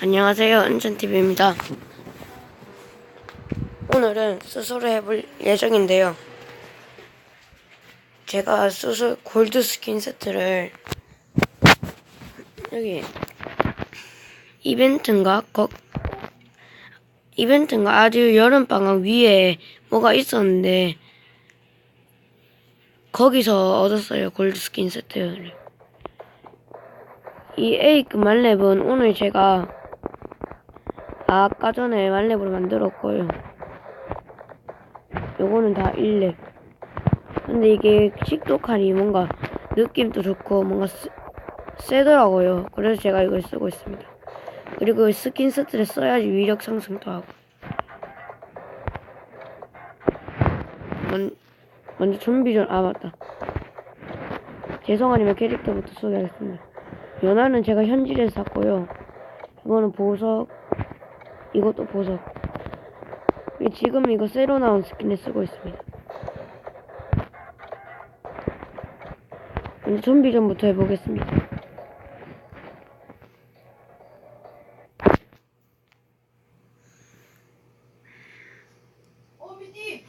안녕하세요, 은전TV입니다. 오늘은 수술을 해볼 예정인데요. 제가 수술 골드 스킨 세트를 여기 이벤트인가? 거, 이벤트인가? 아주 여름방학 위에 뭐가 있었는데 거기서 얻었어요, 골드 스킨 세트를. 이 에이크 말렙은 오늘 제가 아까 전에 말렙으로 만들었고요. 요거는 다 1렙. 근데 이게 식도칼이 뭔가 느낌도 좋고 뭔가 세, 세더라고요. 그래서 제가 이걸 쓰고 있습니다. 그리고 스킨 세트를 써야지 위력 상승도 하고. 먼, 먼저 좀비전, 아 맞다. 죄송하지만 캐릭터부터 소개하겠습니다. 연화는 제가 현질에서 샀고요. 이거는 보석, 이것도 보석. 지금 이거 새로 나온 스킨을 쓰고 있습니다. 먼저 좀비전부터 해보겠습니다.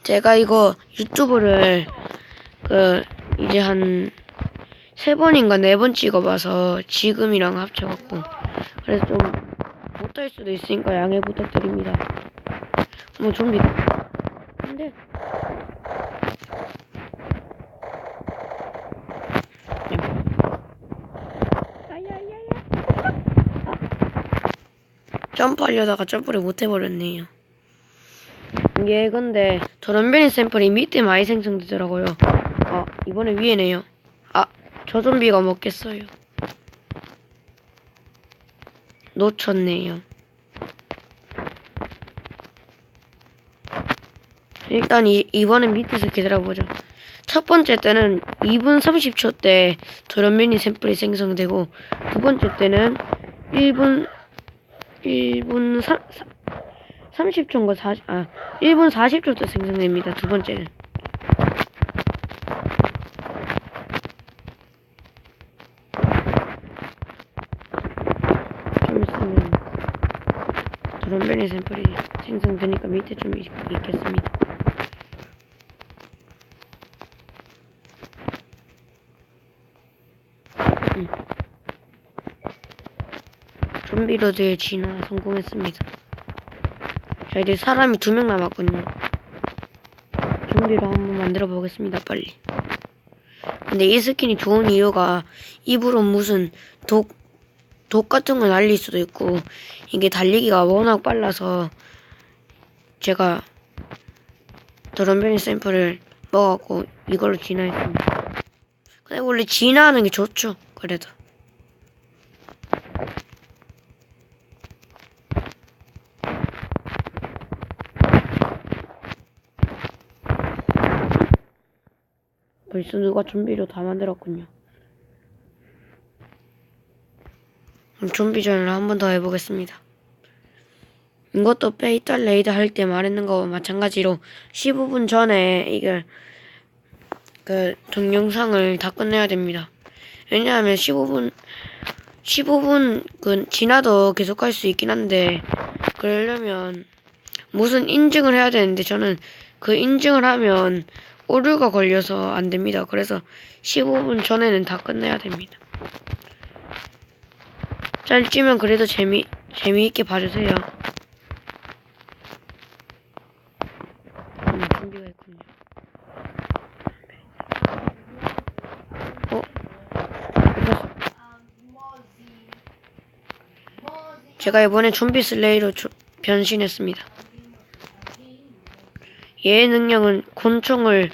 제가 이거 유튜브를 그 이제 한 세 번인가 네 번 찍어봐서 지금이랑 합쳐갖고 그래서 좀 못할 수도 있으니까 양해 부탁드립니다. 뭐 좀비 근데 점프하려다가 점프를 못 해버렸네요. 이게 근데 저런변이 샘플이 밑에 많이 생성되더라고요. 아 이번에 위에네요. 아 저 좀비가 먹겠어요. 놓쳤네요. 일단 이, 이번엔 밑에서 기다려보죠. 첫 번째 때는 2분 30초 때 저런 미니 샘플이 생성되고 두 번째 때는 1분 1분 3, 30초인가 40, 아 1분 40초 때 생성됩니다. 두 번째는. 좀 있으면 변이 샘플이 생성되니까 밑에 좀 있, 있겠습니다. 음. 좀비로드의 진화 성공했습니다. 자 이제 사람이 두 명 남았거든요. 좀비로 한번 만들어 보겠습니다. 빨리. 근데 이 스킨이 좋은 이유가 입으로 무슨 독, 독 같은 걸 날릴 수도 있고 이게 달리기가 워낙 빨라서 제가 드럼변이 샘플을 먹었고 이걸로 진화했습니다. 근데 원래 진화하는 게 좋죠. 그래도. 벌써 누가 좀비로 다 만들었군요. 그럼 좀비전을 한 번 더 해보겠습니다. 이것도 페이탈 레이드 할 때 말했는 거와 마찬가지로 15분 전에 이걸 그 동영상을 다 끝내야 됩니다. 왜냐하면 15분 15분 그 지나도 계속 할 수 있긴 한데 그러려면 무슨 인증을 해야 되는데 저는 그 인증을 하면 오류가 걸려서 안 됩니다. 그래서 15분 전에는 다 끝내야 됩니다. 짧지만 그래도 재미 재미있게 봐주세요. 음, 준비가 있군요. 어? 제가 이번에 좀비 슬레이로 조- 변신했습니다. 얘의 능력은 곤충을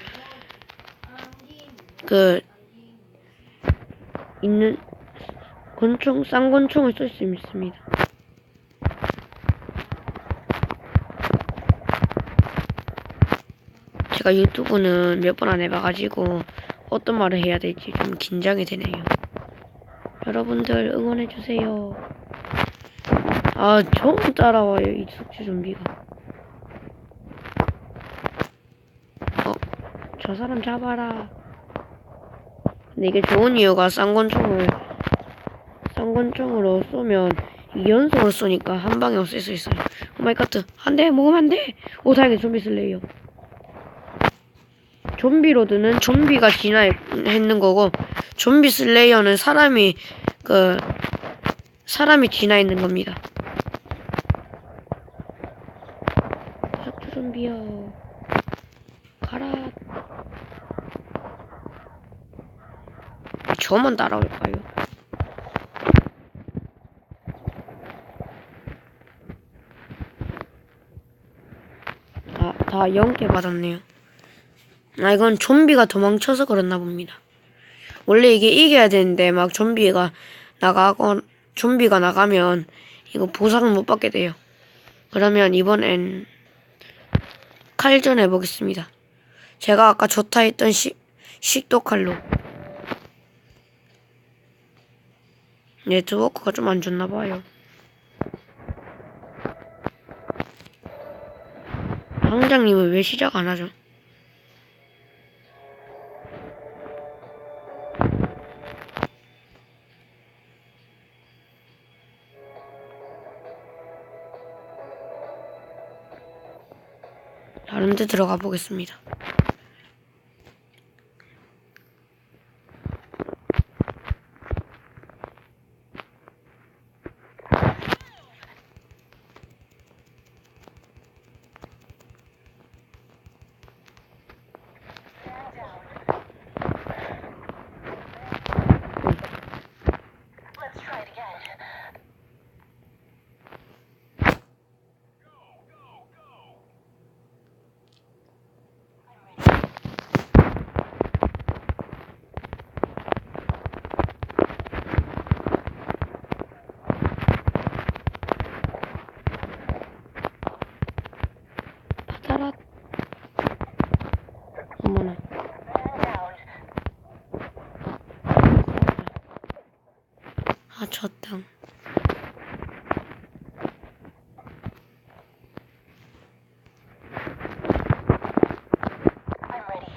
그 있는 곤충 쌍곤충을 쓸 수 있습니다. 제가 유튜브는 몇 번 안 해봐가지고 어떤 말을 해야 될지 좀 긴장이 되네요. 여러분들 응원해주세요. 아, 좀 따라와요, 이 숙주 좀비가. 어, 저 사람 잡아라. 근데 이게 좋은 이유가 쌍권총을 쌍권총으로 쏘면 이연속으로 쏘니까 한 방에 없앨 수 있어요. 오마이갓 안돼 먹으면 안돼. 오 다행히 좀비 슬레이어. 좀비 로드는 좀비가 진화했는 거고 좀비 슬레이어는 사람이 그 사람이 진화했는 겁니다. 삭주 좀비여 가라. 저만 따라올까요? 다, 다 0개 받았네요. 아, 이건 좀비가 도망쳐서 그렇나 봅니다. 원래 이게 이겨야 되는데, 막 좀비가 나가고, 좀비가 나가면, 이거 보상을 못 받게 돼요. 그러면 이번엔 칼전 해보겠습니다. 제가 아까 좋다 했던 식, 식도 칼로. 네트워크가 좀 안 좋나 봐요. 황장님은 왜 시작 안 하죠? 다른 데 들어가 보겠습니다. Let's try it again. 받아라. 어머나. Down. 아, 저 땅. I'm ready.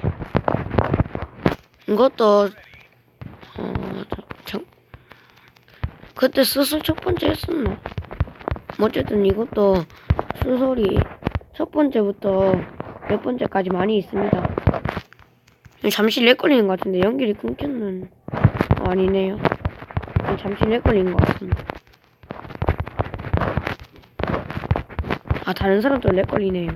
이것도, 어, 저, 참, 그때 수술 첫 번째 했었나? 뭐 어쨌든 이것도 수술이 첫 번째부터 몇 번째까지 많이 있습니다. 잠시 렉 걸리는 것 같은데 연결이 끊겼는 어, 아니네요. 잠시 렉 걸린 것 같습니다. 아 다른 사람도 렉 걸리네요.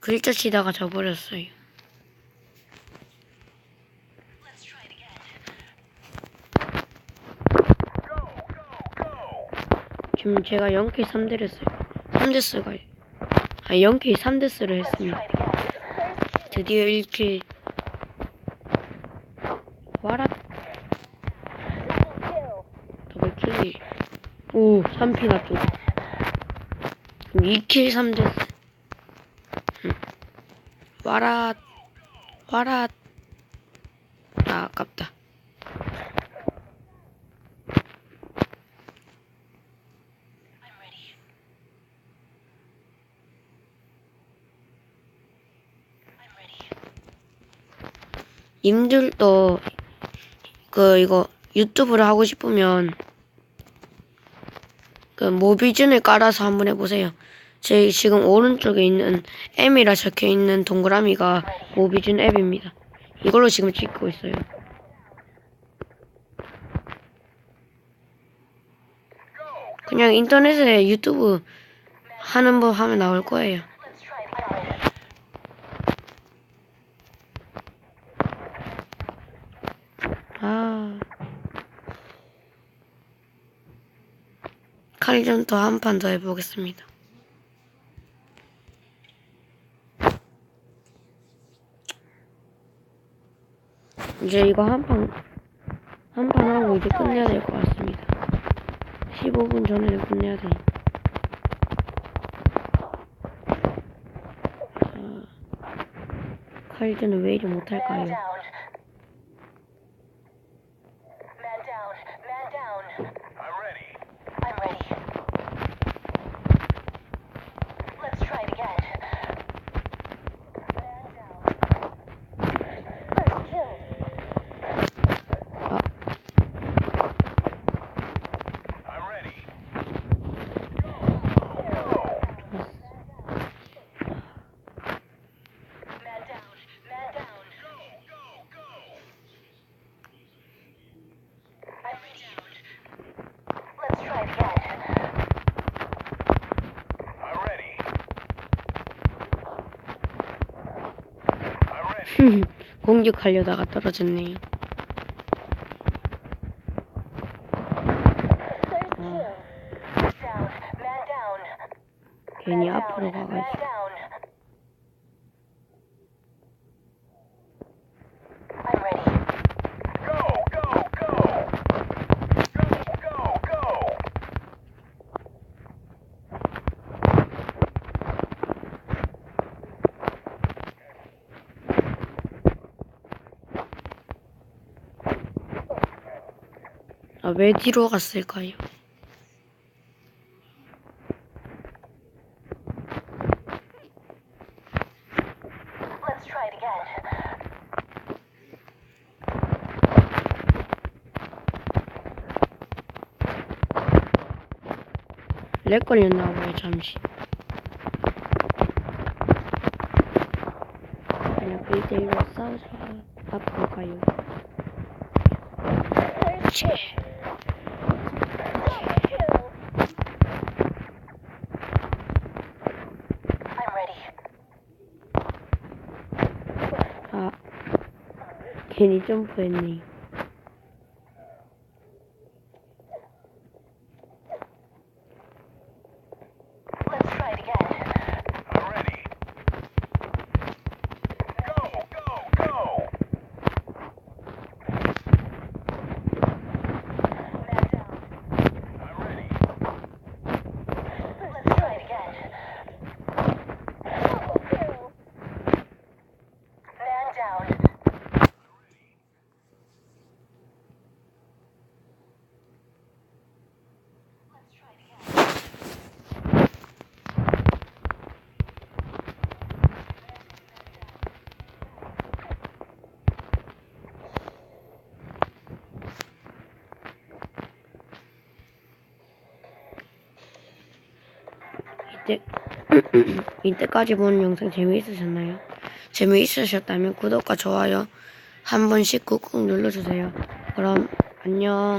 글자 치다가 져버렸어요. 지금 제가 0K 3대를 했어요. 3대스가 아 0K 3대스를 Let's 했습니다. 드디어 1킬 와라 더블 킬이 오 3피 납죠 2킬 3데스 와라 와라 아 아깝다. 님들도 그 이거 유튜브를 하고 싶으면 그 모비즌을 깔아서 한번 해보세요. 제 지금 오른쪽에 있는 M이라 적혀 있는 동그라미가 모비즌 앱입니다. 이걸로 지금 찍고 있어요. 그냥 인터넷에 유튜브 하는 법 하면 나올 거예요. 아. 칼전 더한판 더 해보겠습니다. 이제 이거 한 판, 한 판 하고 이제 끝내야 될 것 같습니다. 15분 전에 끝내야 돼. 아, 칼전은 왜 이리 못할까요? 공격하려다가 떨어졌네요. Down. 괜히 앞으로 가가지고. 왜 뒤로 갔을까요? 렉 걸렸나 봐요, 잠시. 그냥 빌드로 싸우자. 앞으로 가요. 그렇지. 괜히 점프했네. 이때까지 본 영상 재미있으셨나요? 재미있으셨다면 구독과 좋아요 한 번씩 꾹꾹 눌러주세요. 그럼 안녕.